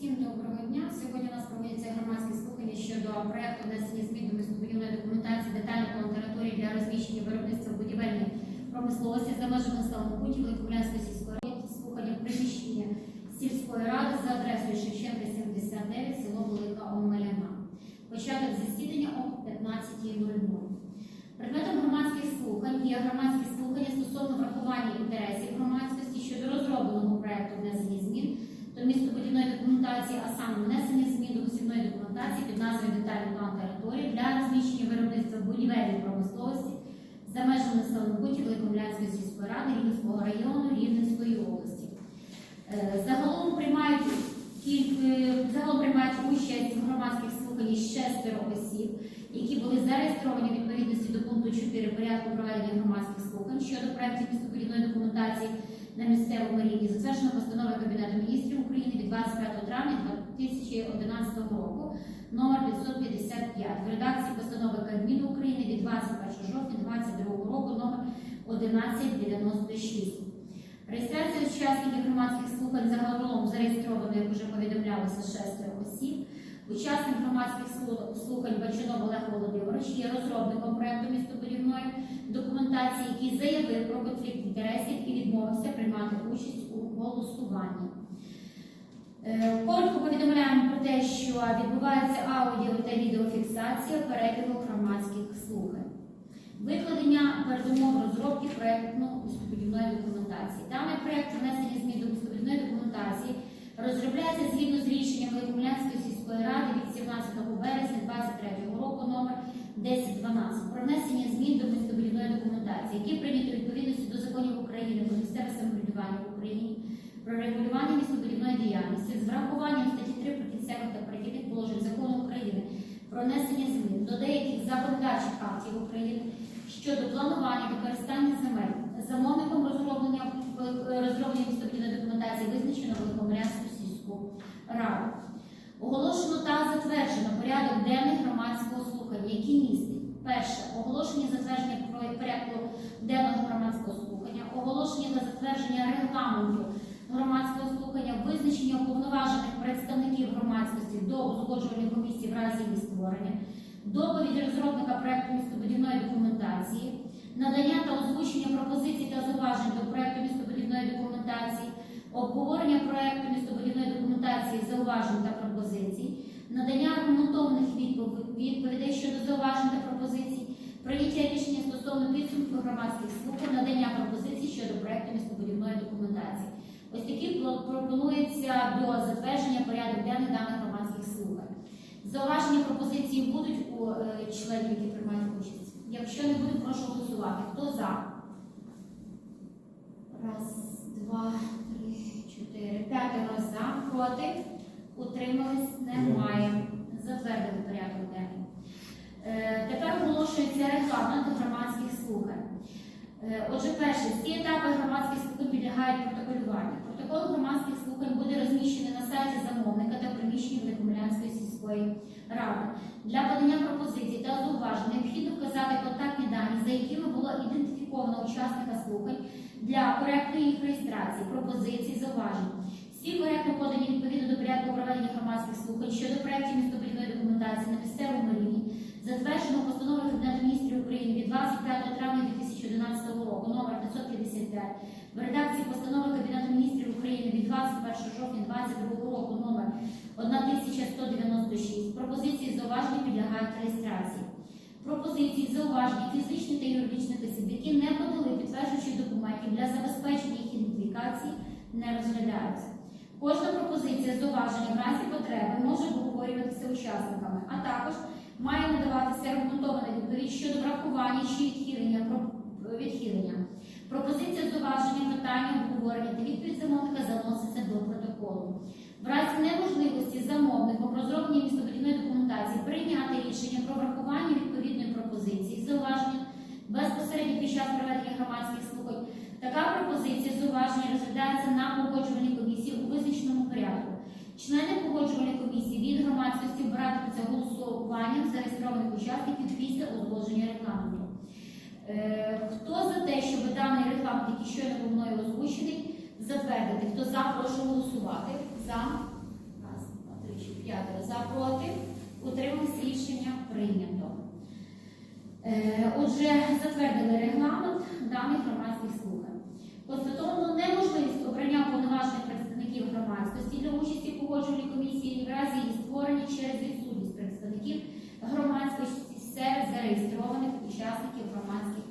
Всім доброго дня. Сьогодні у нас проводяться громадські слухання щодо проекту внесення змін до містобудівної документації детальних план території для розміщення виробництва будівельної промисловості за межами населеного пунктів Великомлянської сільської ради. Слухання приміщення сільської ради за адресою Шевченка 79, село Велика Омеляна. Початок засідання о 15.00. Предметом громадських слухань є громадські слухання стосовно врахування інтересів громадськості щодо розробленого проекту внесення змін до містобудівної документації, а саме внесення змін до посівної документації під назвою Детальний план території для розміщення виробництва будівельної промисловості за межами населених Великомлянської сільської ради Рівненського району Рівненської області. Е, Загалом приймають кіль- загалом приймають участь у громадських слуханнях шестеро осіб, які були зареєстровані в відповідності до пункту 4 порядку проведення громадських слухань щодо проєктів містобудівної документації на місцевому рівні, затверджено постановою Кабінету міністрів України від 25 травня 2011 року номер 555 в редакції постанови Кабміну України від 21 жовтня 2022 року номер 1196. Реєстрація учасників громадських слухань загалом зареєстровано, як вже повідомлялося, шестеро осіб. Учасник громадських слухань Бачунов Олег Володимирович є розробником проекту містобудівної документації, який заявив про конфлікт інтересів і відмовився приймати участь у голосуванні. Е, Коротко повідомляємо про те, що відбувається аудіо та відеофіксація перебігу громадських слухань. Викладення передумов розробки проекту містобудівної документації. Даний проект внесення змін до містобудівної документації розробляється згідно з рішенням Великомлянської сільської ради від 17 березня 2023 року номер 1012 про внесення змін до містобудівної документації, які прийняті у відповідності до законів України про місцеве самоврядування в Україні, про регулювання містобудівної діяльності з врахуванням статті 3 прикінцевих та перехідних положень закону України про внесення змін до деяких законодавчих актів України щодо планування використання земель. Замовником розроблення розроблення містобудівної документації визначено Великомлянську сільську раду. Оголошено та затверджено порядок денний громадського слухання, який містить перше. Оголошення затвердження порядку денного громадського слухання, оголошення та затвердження регламенту громадського слухання, визначення уповноважених представників громадськості до узгоджувальної комісії в разі її створення, доповідь розробника проекту містобудівної документації, надання та озвучення пропозицій та зауважень до проекту містобудівної документації, обговорення проекту містобудівної документації, зауважень та пропозицій, надання аргументованих відповідей щодо зауважень та пропозицій, прийняття рішення стосовно підсумків громадських слухань, надання пропозицій щодо проекту містобудівної документації. Ось такі пропонується до затвердження порядок денних даних громадських слухань. Зауваження пропозиції будуть е, членів, які приймають участь. Якщо не буде, прошу голосувати. Хто за? Раз, два, три, чотири, п'ятеро за, проти, утримались, немає. Затвердили порядок денний. Е, Тепер оголошується регламент громадських слухань. Е, Отже, перше, всі етапи громадських слухань підлягають протоколюванню. Протокол громадських слухань буде розміщений на сайті замовника та приміщенні Великомлянської сільської ради. Для подання пропозицій та зауважень необхідно вказати контактні дані, за якими було ідентифіковано учасника слухань для коректної їх реєстрації, пропозицій, зауважень. Всі коректно подані відповідно до порядку проведення громадських слухань щодо проєктів містобудівної документації на місцевому рівні, затверджено постановою Кабінету міністрів України від 25 травня 2011 року номер 555 в редакції постанови Кабінету міністрів України від 21 жовтня 2022 року 1196 пропозиції зауваження підлягають реєстрації. Пропозиції зауваження фізичних та юридичних осіб, які не подали підтверджуючих документів для забезпечення їх ідентифікації, не розглядаються. Кожна пропозиція зауваження в разі потреби може обговорюватися учасниками, а також має надаватися аргументована відповідь щодо врахування чи відхилення відхилення. Пропозиція зауваження, питання, обговорення та відповідь замовника заноситься до протоколу. В разі неможливості замовником розроблення містобудівної документації прийняти рішення про врахування відповідної пропозиції зауваження безпосередньо під час проведення громадських слухань. Така пропозиція зауваження розглядається на погоджувальній комісії у визначеному порядку. Члени погоджувальної комісії від громадськості обиратимуться голосуванням зареєстрованих учасників після узгодження регламенту. Е, Хто за те, щоб даний регламент, який щойно був мною озвучений, затвердити? Хто за, прошу голосувати. За. Раз, За проти. Утримались рішення прийнято. Е, Отже, затвердили регламент даних громадських слухань. Констатовано неможливість обрання повноважених представників громадськості для участі в погоджувальній комісії в разі її створення через відсутність представників громадськості серед зареєстрованих учасників громадських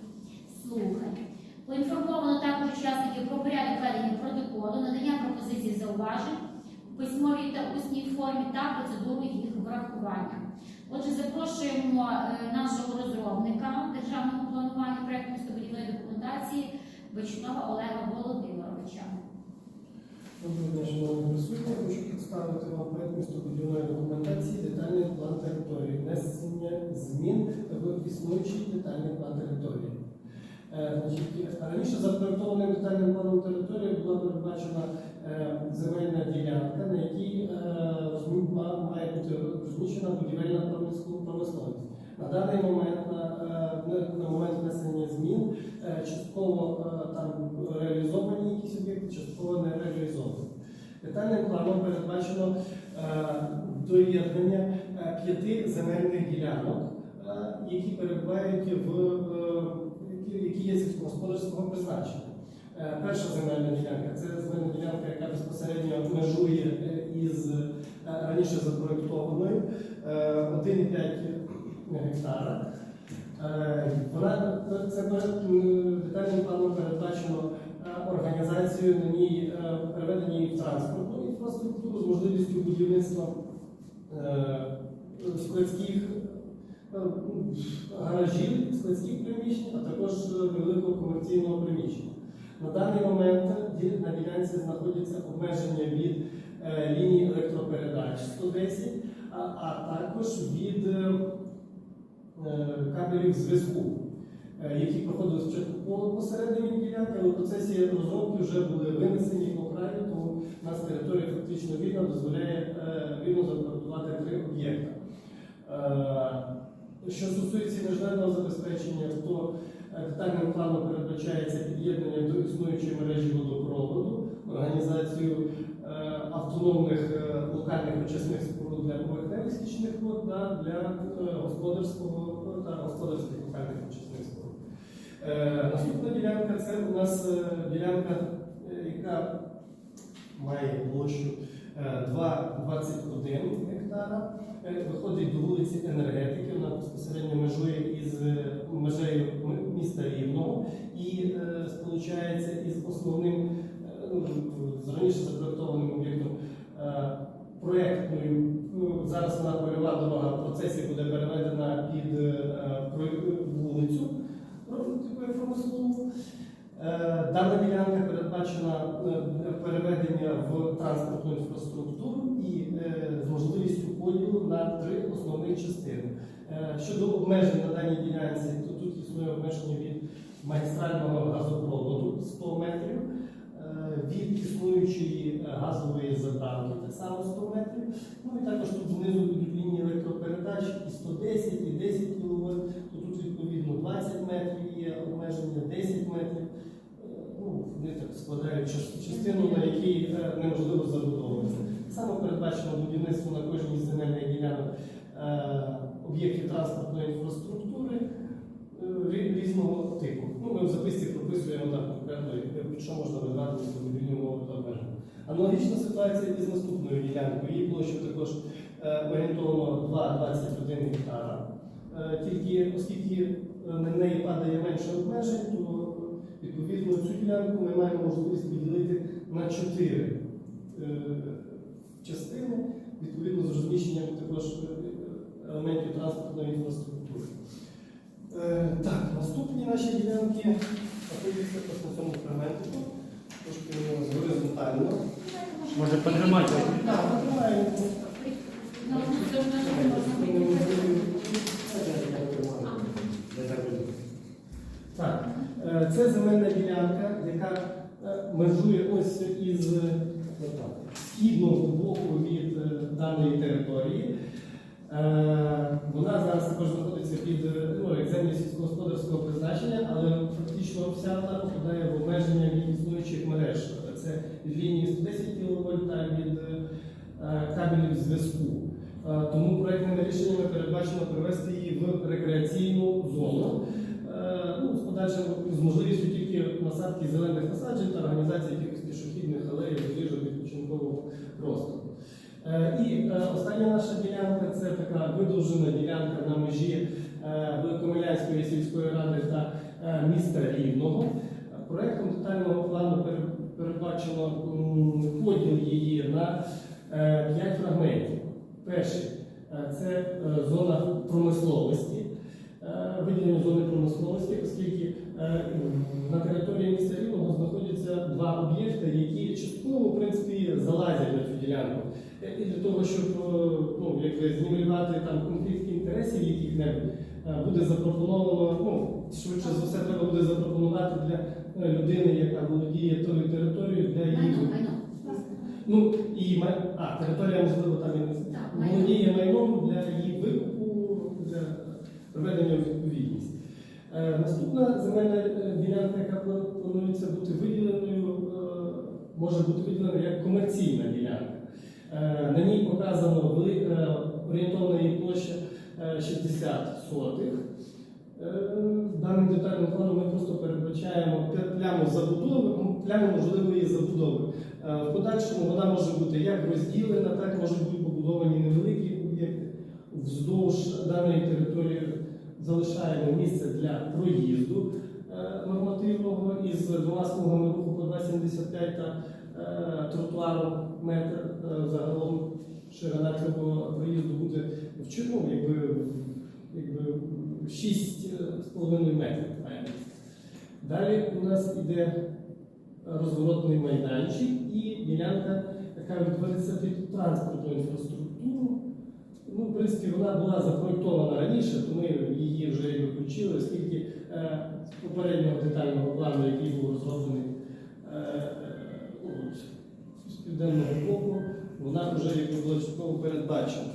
слухань. Поінформовано також учасників про порядок ведення протоколу, надання пропозицій зауважень письмовій та усній формі та процедуру їх врахування. Отже, запрошуємо е, нашого розробника державного планування проєкту містобудівної документації Бичнова Олега Володимировича. Доброго дня, шановні присутні. Хочу представити вам проект містобудівної документації детальний план території, внесення змін в існуючий детальний план території. Е, Раніше запроектованим детальним планом території була передбачена земельна ділянка, на якій е, має бути розміщена будівельна промислов- промисловість. На даний момент, на, е, на- момент внесення змін, е, частково е, там реалізовані якісь об'єкти, частково не реалізовані. Детальним планом передбачено е, доєднання е, п'яти земельних ділянок, е, які перебувають в е, які є сільськогосподарського призначення. Е, Перша земельна ділянка це земельна ділянка, яка безпосередньо межує е, із е, раніше запроєктованою е, 1,5 гектара. Вона це детальним планом передбачено організацію на ній переведення в транспортну інфраструктуру з можливістю будівництва складських гаражів, складських приміщень, а також невеликого комерційного приміщення. На даний момент на ділянці знаходяться обмеження від е, лінії електропередач 110, а, також від е, е, кабелів зв'язку, які проходили спочатку по посередині ділянки, але в процесі розробки вже були винесені по краю, тому у нас територія фактично вільна дозволяє вільно запроектувати три об'єкта. Е, Що стосується інженерного забезпечення, то детальним планом передбачається під'єднання до існуючої мережі водопроводу, організацію е, автономних е, локальних очисних споруд для поверхневих вод та для е, господарського та господарських локальних очисних споруд. Наступна ділянка це у нас ділянка, яка має площу е, 2,21 гектара. Е, Виходить до вулиці Енергетики, вона безпосередньо межує із е, межею міста Рівного і е, сполучається із основним ну, з раніше запроектованим об'єктом проєктною. Зараз вона польова дорога в процесі буде переведена під вулицю промислову. Дана ділянка передбачена переведення в транспортну інфраструктуру і е, з можливістю поділу на три основних частини. Е, Щодо обмежень на даній ділянці, то тут існує обмеження від магістрального газопроводу 100 метрів, е, від існуючої е, газової заправки так само 100 метрів. Ну і також тут знизу йдуть лінії електропередач і 110, і 10 кВт, то тут відповідно 20 метрів є обмеження, 10 метрів. Ну, вони так складають частину, на якій неможливо забудовувати. Так само передбачено будівництво на кожній земельній ділянок е, об'єктів транспортної інфраструктури е, різного типу. Ну, Ми в записці прописуємо так конкретно, що можна видати з будівлі та обмеження. Аналогічна ситуація із наступною ділянкою. Її площу також е, орієнтовано 2,21 гектара. Тільки оскільки на неї падає менше обмежень, то відповідно цю ділянку ми маємо можливість поділити на 4 частину, відповідно з розміщенням також е, е, елементів транспортної інфраструктури. Е, так, наступні наші ділянки знаходяться на цьому фрагментику, трошки горизонтально. Може підтримати? Так, підтримаємо. Так, е, це земельна ділянка, яка межує ось із східного боку від е, даної території. Е, Вона зараз також знаходиться під е, ну, землі сільськогосподарського призначення, але фактично вся вона попадає в обмеження від існуючих мереж. Це від лінії 110 кВт від кабелів зв'язку. Тому проектними рішеннями передбачено привести її в рекреаційну зону. Ну, з подальшим з можливістю тільки насадки зелених насаджень та організації якихось пішохідних алеїв, відпочинкового простору. Е, І е, остання наша ділянка це така видовжена ділянка на межі е, Великомилянської сільської ради та міста Рівного. Проектом детального плану пере- передбачено поділ її на е, п'ять фрагментів. Перший це зона промисловості, виділення зони промисловості, оскільки на території міста Рівного знаходяться два об'єкти, які частково в принципі залазять на цю ділянку. Е, І для того, щоб е, ну, якби знімалювати там конфлікт інтересів яких-небудь, е, буде запропоновано, ну, швидше за все, треба буде запропонувати для е, людини, яка володіє тою територією, для її Ну і май... а, територія, можливо, там і не володіє майном для її викупу, для приведення у відповідність. Е, наступна земельна е, ділянка, яка планується бути виділеною, е, може бути виділена як комерційна ділянка. На ній показано орієнтовна її площа е, 60 сотих. Даним детальним планом ми просто передбачаємо пляму забудови, пляму можливої забудови. В подальшому вона може бути як розділена, так можуть бути побудовані невеликі об'єкти. Вздовж даної території залишаємо місце для проїзду е, нормативного із двома руху по 2,75 та е, тротуаром метр. Е, Загалом ширина цього проїзду буде в чому, якби, якби 6,5 метрів. Далі у нас іде розворотний майданчик і ділянка, яка відводиться під транспортну інфраструктуру. Ну, в принципі, вона була запроєктована раніше, то ми її вже виключили, оскільки е, попереднього детального плану, який був розроблений е, ну, от, з південного боку, вона вже частково передбачена.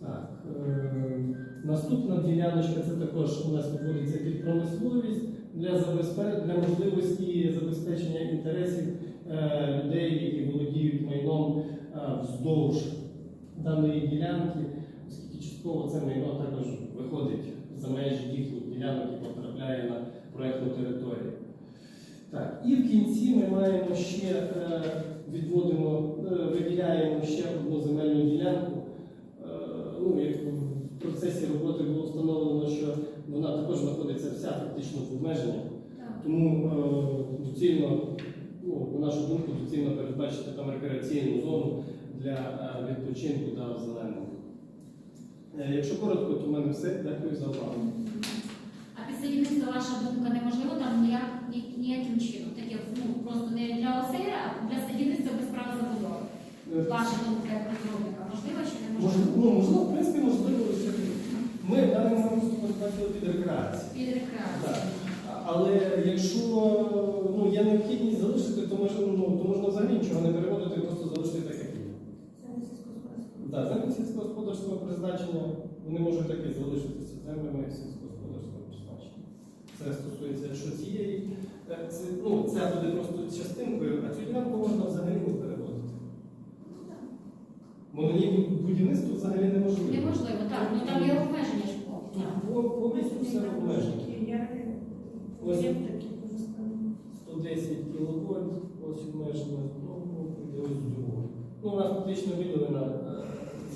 Так, е, наступна діляночка це також у нас відводиться під промисловість для забезпе- для можливості забезпечення інтересів е, людей, які володіють майном е, вздовж даної ділянки, оскільки частково це майно також виходить за межі їхніх ділянок і потрапляє на проєктну територію. Так, і в кінці ми маємо ще е, відводимо, е, виділяємо ще одну земельну ділянку. Е, ну, як в процесі роботи було встановлено, що вона також знаходиться вся фактично в обмеженні. Так. Тому е, доцільно, ну, на нашу думку, доцільно передбачити там рекреаційну зону для е, відпочинку та озеленення. Якщо коротко, то в мене все. Дякую за увагу. А під садівництво ваша думка неможливо там ніяк, ні, ніяким чином. Таке ну, просто не для осея, а для садівництва без права забудови. Е, Ваша думка як розробника. Можливо чи Можливо, неможливо? ну, можливо, в принципі, можливо, що ми в даний момент передбачили під рекреацію. Під рекреацію. Так. Але якщо ну, є необхідність залишити, то можна, ну, то можна взагалі нічого не переводити, просто залишити так, як є. Так, землі сільськогосподарського призначення вони можуть так і залишитися землями сільськогосподарського призначення. Це стосується якщо цієї, це, ну, це буде просто частинкою, а цю ділянку можна взагалі не переводити. Бо будівництво взагалі неможливо. Неможливо, так. Ну там є обмеження ж повні. По- повністю все обмежено. Ось 110 кВт, ось обмеження з одного ось з другого. Ну, вона фактично виділена,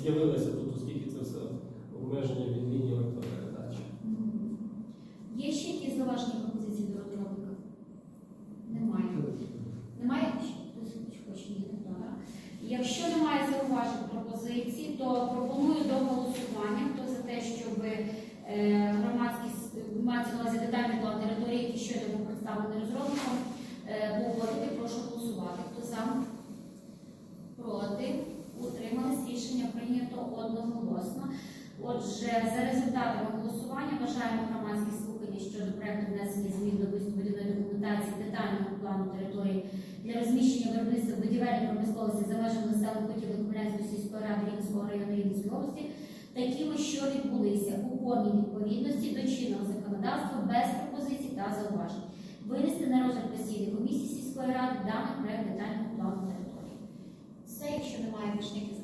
з'явилася тут, оскільки це все обмеження від лінії електропередачі. Мгм. Є ще якісь зауваження пропозиції до розробника? Немає. Немає? Хтось хоче ні, не так. Якщо немає зауважень пропозицій, то пропоную до голосування. Хто за те, щоб е, громадськість мається на увазі детальний план території, який щойно був представлений розробником, е, був погодити, прошу голосувати. Хто за? Проти? Утримались? Рішення прийнято одноголосно. Отже, за результатами голосування вважаємо громадські слухання щодо проекту внесення змін до містобудівної документації детального плану території для розміщення виробництва будівельної промисловості за межами населених пунктів Комунянської сільської ради Рівненського району Рівненської області, такими, що відбулися у повній відповідності до чинного законодавства без пропозицій та зауважень. Винести на розгляд постійної комісії сільської ради даний проект детального плану території. Все, якщо немає більш ніяких